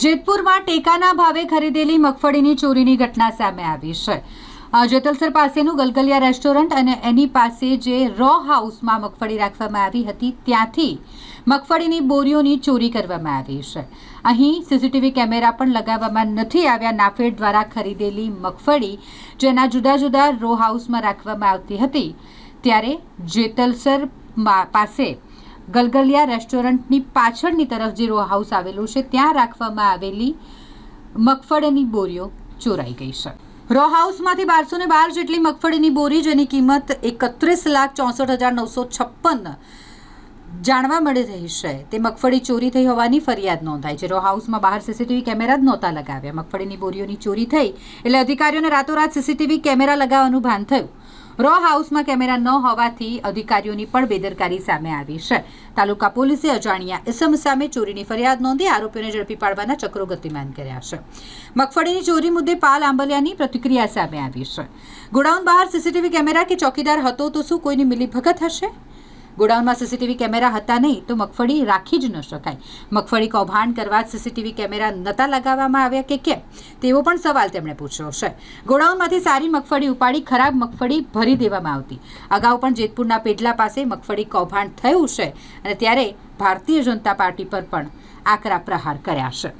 જેતપુરમાં ટેકાના ભાવે ખરીદેલી મગફળીની ચોરીની ઘટના સામે આવી છે. જેતલસર પાસેનું ગલગલિયા રેસ્ટોરન્ટ અને એની પાસે જે રો હાઉસમાં મગફળી રાખવામાં આવી હતી, ત્યાંથી મગફળીની બોરીઓની ચોરી કરવામાં આવી છે. અહીં સીસીટીવી કેમેરા પણ લગાવવામાં નથી આવ્યા. નાફેડ દ્વારા ખરીદેલી મગફળી જેના જુદા જુદા રો હાઉસમાં રાખવામાં આવતી હતી, ત્યારે જેતલસર પાસે ગલગલિયા રેસ્ટોરન્ટની પાછળની તરફ જે રો હાઉસ આવેલું છે, ત્યાં રાખવામાં આવેલી મગફળીની બોરીઓ ચોરાઈ ગઈ છે. રો હાઉસમાંથી બારસો ને બાર જેટલી મગફળીની બોરી, જેની કિંમત એકત્રીસ લાખ ચોસઠ હજાર નવસો છપ્પન જાણવા મળી રહી છે. તે મગફળી ચોરી થઈ હોવાની ફરિયાદ નોંધાઈ છે. રો હાઉસમાં બહાર સીસીટીવી કેમેરા જ નહોતા લગાવ્યા. મગફળીની બોરીઓની ચોરી થઈ એટલે અધિકારીઓને રાતોરાત સીસીટીવી કેમેરા લગાવવાનું ભાન થયું. રો હાઉસમાં કેમેરા ન હોવાથી અધિકારીઓની પણ બેદરકારી સામે આવી છે. તાલુકા પોલીસે અજાણ્યા ઇસમ સામે ચોરીની ફરિયાદ નોંધી આરોપીઓને ઝડપી પાડવાના ચક્રો ગતિમાન કર્યા છે. મગફળીની ચોરી મુદ્દે પાલ આંબલિયાની પ્રતિક્રિયા સામે આવી છે. ગોડાઉન બહાર સીસીટીવી કેમેરા કે ચોકીદાર હતો તો શું કોઈની મિલીભગત હશે? ગોડાઉનમાં સીસીટીવી કેમેરા હતા નહીં, તો મગફળી રાખી જ ન શકાય. મગફળી કૌભાંડ કરવા સીસીટીવી કેમેરા નહોતા લગાવવામાં આવ્યા કે કેમ? તેવો પણ સવાલ તેમણે પૂછ્યો છે. ગોડાઉનમાંથી સારી મગફળી ઉપાડી ખરાબ મગફળી ભરી દેવામાં આવતી. અગાઉ પણ જેતપુરના પેટલા પાસે મગફળી કૌભાંડ થયું છે અને ત્યારે ભારતીય જનતા પાર્ટી પર પણ આકરા પ્રહાર કર્યા છે.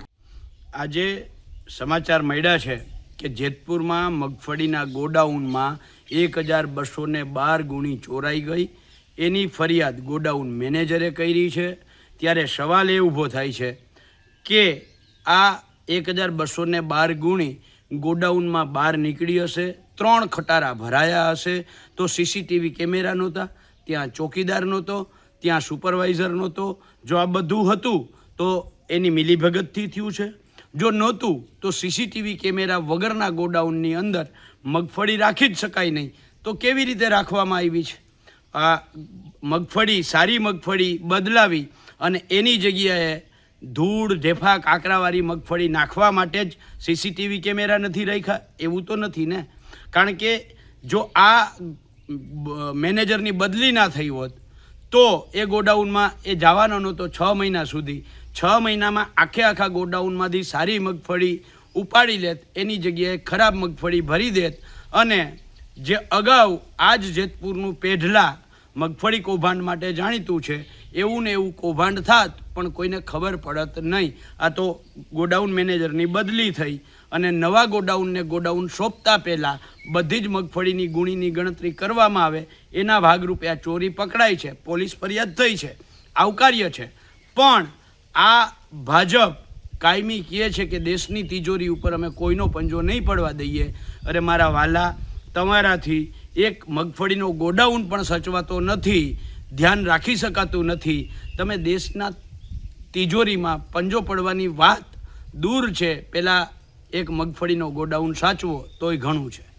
આજે સમાચાર મળ્યા છે કે જેતપુરમાં મગફળીના ગોડાઉનમાં એક હજાર બસો બાર ગુણી ચોરાઈ ગઈ. એની ફરિયાદ ગોડાઉન મેનેજરે કરી છે, ત્યારે સવાલ એ ઊભો થાય છે કે આ એક હજાર બસોને બાર ગુણી ગોડાઉનમાં બહાર નીકળી હશે, ત્રણ ખટારા ભરાયા હશે, તો સીસીટીવી કેમેરા નહોતા, ત્યાં ચોકીદાર નહોતો, ત્યાં સુપરવાઇઝર નહોતો. જો આ બધું હતું, તો એની મિલીભગતથી થયું છે. જો નહોતું, તો સીસીટીવી કેમેરા વગરના ગોડાઉનની અંદર મગફળી રાખી જ શકાય નહીં. તો કેવી રીતે રાખવામાં આવી છે? આ મગફળી, સારી મગફળી બદલાવી અને એની જગ્યાએ ધૂળ, ઢેફા, કાંકરાવાળી મગફળી નાખવા માટે જ સીસીટીવી કેમેરા નથી રાખ્યા. એવું તો નથી ને? કારણ કે જો આ મેનેજરની બદલી ના થઈ હોત, તો એ ગોડાઉનમાં એ જવાનો નહોતો છ મહિના સુધી. છ મહિનામાં આખે આખા ગોડાઉનમાંથી સારી મગફળી ઉપાડી લેત, એની જગ્યાએ ખરાબ મગફળી ભરી દેત અને જે અગાઉ આ જ જેતપુરનું પેઢલા મગફળી કૌભાંડ માટે જાણીતું છે, એવું ને એવું કૌભાંડ થાત, પણ કોઈને ખબર પડત નહીં. આ તો ગોડાઉન મેનેજરની બદલી થઈ અને નવા ગોડાઉનને ગોડાઉન સોંપતા પહેલાં બધી જ મગફળીની ગુણીની ગણતરી કરવામાં આવે, એના ભાગરૂપે આ ચોરી પકડાઈ છે, પોલીસ ફરિયાદ થઈ છે, આવકાર્ય છે. પણ આ ભાજપ કાયમી કહે છે કે દેશની તિજોરી ઉપર અમે કોઈનો પંજો નહીં પડવા દઈએ. અરે મારા વાલા તમારાથી એક મગફળીનો ગોડાઉન પણ સચવાતો નથી, ધ્યાન રાખી શકાતું નથી. તમે દેશના તિજોરીમાં પંજો પડવાની વાત દૂર છે. પહેલાં એક મગફળીનો ગોડાઉન સાચવો, તોય ઘણું છે.